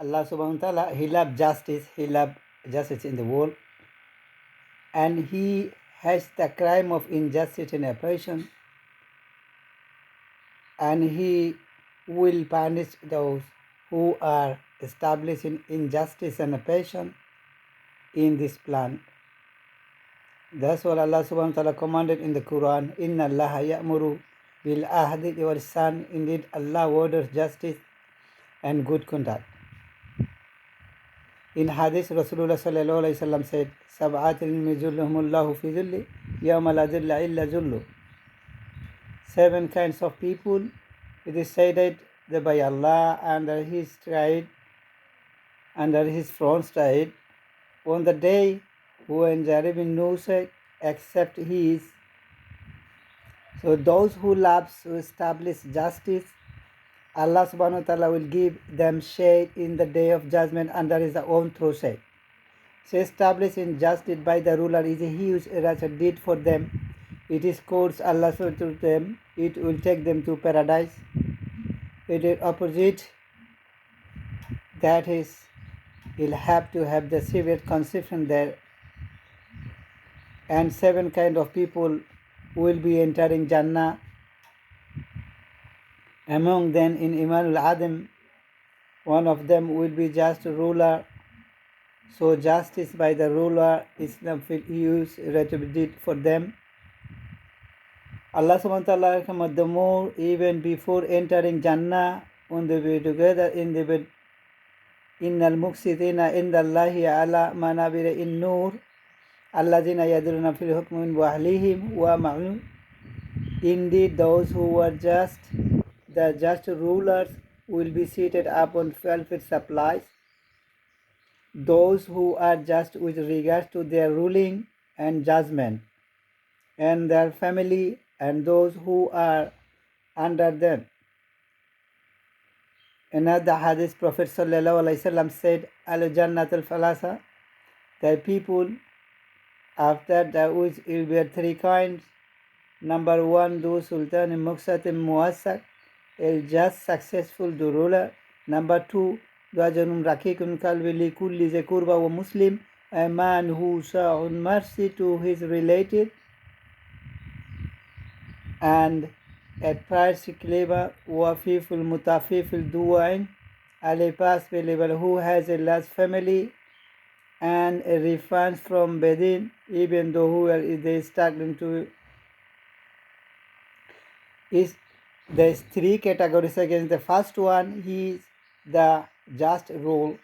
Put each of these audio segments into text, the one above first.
Allah subhanahu wa ta'ala, He loved justice, He loved justice in the world, and He has the crime of injustice and oppression, and He will punish those who are establishing injustice and oppression in this plan. That's what Allah subhanahu wa ta'ala commanded in the Quran. Inna Allah ya'muru bil ahdi wal san. Indeed, Allah orders justice and good conduct. In Hadith, Rasulullah sallallahu alayhi wasallam said, Sab'atin yuzilluhumullahu fi dhilli, yawma la dhilla illa dhillu. Seven kinds of people, it is said that by Allah under His stride, under His front stride, on the day when there be no shade except His. So those who love to establish justice, Allah subhanahu wa ta'ala will give them shade in the day of judgment under his own true shade. So establishing justice by the ruler is a huge erasure deed for them. It is course Allah to them. It will take them to paradise. It is opposite. That is, he'll have to have the severe conception there. And seven kind of people will be entering Jannah among them in Imanul Adam, one of them will be just ruler. So justice by the ruler, Islam will use retributed for them. Allah subhanahu wa ta'ala command the more even before entering Jannah when they be together in the bed. إن المقسطين عند الله على منابر النور الذين يدرون في الحكم من وأهلهم ومعلوم Indeed, those who were just the just rulers will be seated upon velvet supplies. Those who are just with regards to their ruling and judgment, and their family, and those who are under them. Another hadith, Prophet ﷺ said, Al Jannat al Falasa, the people after the which will be three kinds. Number one, those Sultan Muqsatim Muassak, a just successful the ruler. Number two, Dwajanum Rakikun Kalvili Kulli Zekurba wa Muslim, a man who saw mercy to his related and at price clever wafiful mutafiful duain ali pass believer who has a large family and a refund from Bedin even though who are they struggling to is there's three categories against the first one is the just rule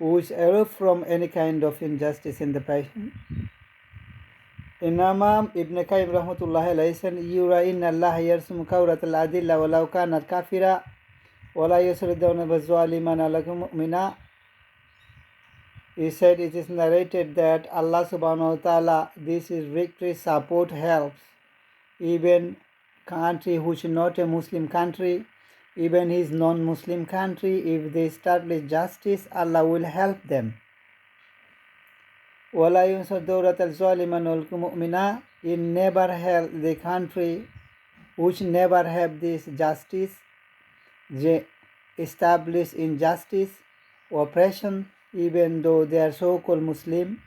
which err from any kind of injustice in the passion Imam Ibn Qayyim rahmatullahi alayhi said yura inna Allah yarsum kawrat al-adilla walau kanat kafira wala yusriduna bizzalimana lakum mu'mina. He said it is narrated that Allah subhanahu wa ta'ala this is victory support helps even country which is not a Muslim country, even his non-Muslim country, if they establish justice, Allah will help them. وَلَا يُنْصَرْ دَوْرَةَ الظَّالِمَ وَالْمُؤْمِنَا It never help the country which never have this justice, they establish injustice, oppression, even though they are so-called Muslim.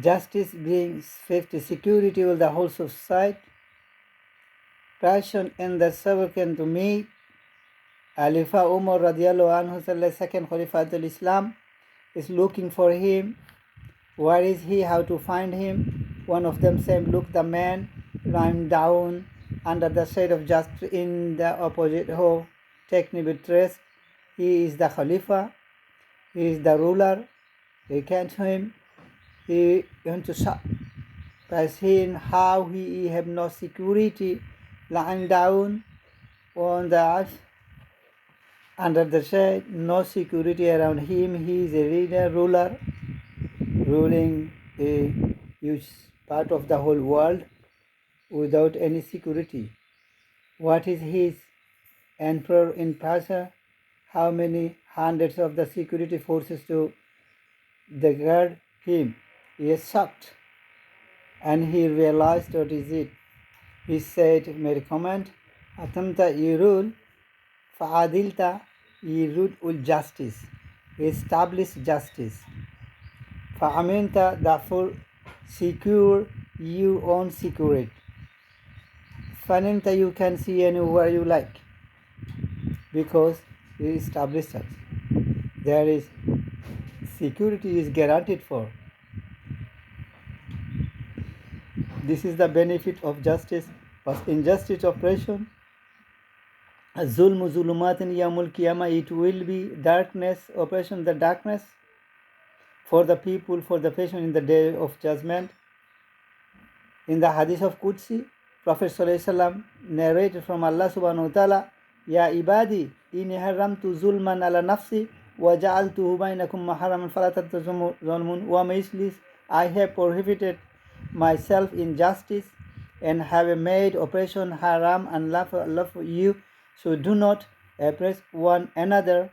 Justice brings safety, security of the whole society. Passion and the second to me. Khalifa Umar radiallahu anhu, second Khalifa of Islam, is looking for him. Where is he? How to find him? One of them said, Look, the man lying down under the shade of just in the opposite hole. Take me with rest. He is the Khalifa. He is the ruler. He catch him he seeing how he have no security lying down on the earth under the shade, no security around him. He is a leader, ruler, ruling a huge part of the whole world without any security. What is his emperor in Persia? How many hundreds of the security forces to the guard him? He was shocked and he realized what is it. He said, made a comment, Atamta Irul Fa'adilta Irul ul justice. Establish justice. Fa'aminta therefore secure your own security. Fa'aminta you can see anywhere you like because you established that. There is security is guaranteed for. This is the benefit of justice but injustice oppression zulumatin yamul kiyama it will be darkness oppression the darkness for the people for the patient in the day of judgment in the hadith of Qudsi Prophet ﷺ narrated from Allah subhanahu wa ta'ala Ya ibadi inni haramtu zulman ala nafsi wa ja'altuhu bainakum maharaman fala tattazumun wa mislis I have prohibited myself injustice and have made oppression haram and love, love you. So do not oppress one another.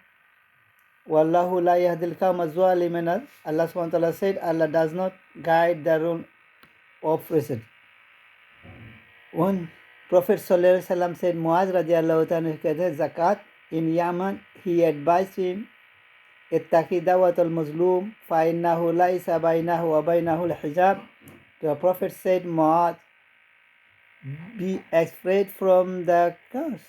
Wallahu la yahdil zalimin. Allah subhanahu said, Allah does not guide the wrong oppressed. One Prophet Sallallahu said, Muaz radiallahu anhu zakat in Yemen. He advised him, ittaqi dawat al-mazlum fa innahu laysa baynahu wa baynahu al-hijab. The Prophet said Muaz be afraid from the curse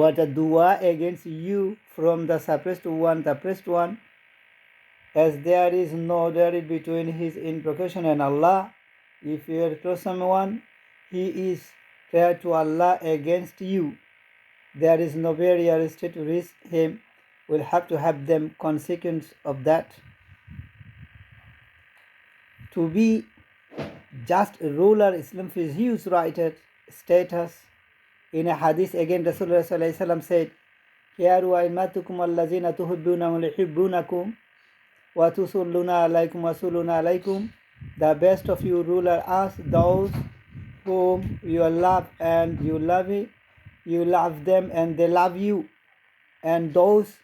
what a dua against you from the suppressed one the oppressed one as there is no barrier between his invocation and Allah if you are close someone he is prayer to Allah against you. There is no barrier to reach him. We'll have to have them consequence of that. To be just ruler Islam is his righted status. In a hadith again Rasulullah said here wa imatukum allazina tuhibbuna wa yuhibbunakum wa tusalluna alaykum wa suluna alaikum. the best of you ruler ask those whom you love and you love it, you love them and they love you. And those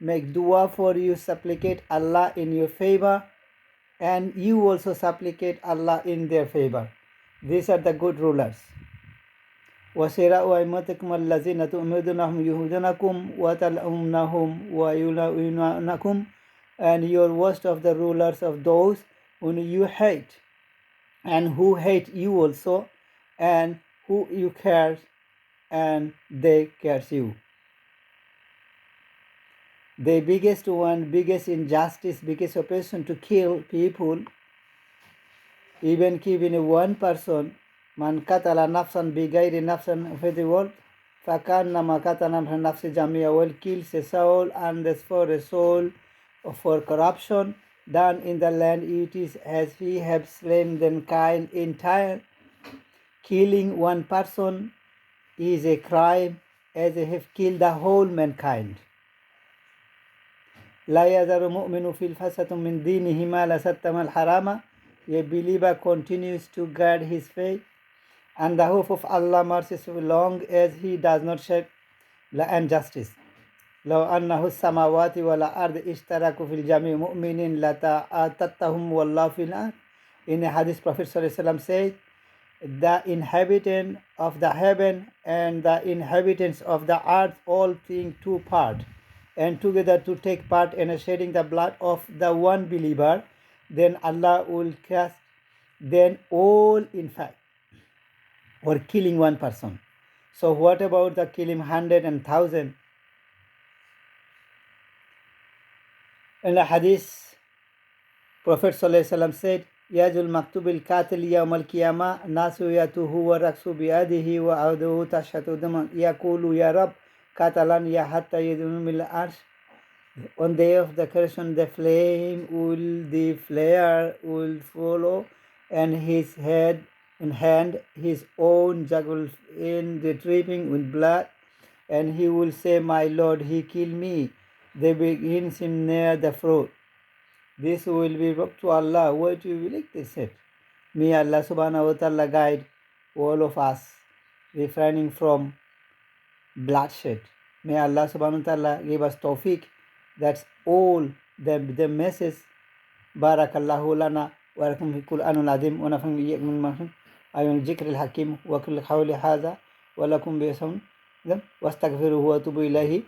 make dua for you supplicate Allah in your favor and you also supplicate Allah in their favor. These are the good rulers. وسراء أئمتكم الذين تؤمنونهم يهودونكم وتلؤمنهم ويلؤونكم and your worst of the rulers of those whom you hate and who hate you also and who you care and they cares you the biggest one, biggest injustice, biggest oppression to kill people, even killing one person, man katala nafsan bigairi nafsan of the world, fakannama katala nafsi jamia will kill a soul and for a soul for corruption done in the land it is as he have slain mankind entire. Killing one person is a crime as they have killed the whole mankind. لا يزال مؤمن في الفسة من دينه ما لستم الحرام A believer continues to guard his faith and the hope of Allah mercy so long as he does not shed and justice. لو أنه السماوات والأرض اشتركوا في الجميع مؤمنين لتأتتهم والله في الأرض. In a hadith, Prophet ﷺ said, the inhabitant of the heaven and the inhabitants of the earth all think two part and together to take part in shedding the blood of the one believer, then Allah will cast them all in fact, for killing one person. So what about the killing hundred and thousand? In the hadith, Prophet said, Yajul Maktubil Katil Yawmal malkiyama Nasu Yatuhu wa Raksu Biyadihi wa Auduhu Tashatu Daman Yakulu Ya Rabb one Hatta Yedumil On day of the creation, the flame will, the flare will follow, and his head in hand, his own jackal in the dripping with blood, and he will say, My Lord, he killed me. They begin him near the fruit. This will be brought to Allah. What you will like, this? It? May Allah subhanahu wa ta'ala guide all of us, refraining from bloodshed. May Allah subhanahu wa ta'ala give us tawfiq. That's all the, the message. Barakallahu lana wa lakum fi Qur'an al-azim wa nafam iyyakum min mahim ayun zikr al-hakim wa kulli qawli hadha wa lakum bi Wa ফেরু হুয়া তুবু ইলাহি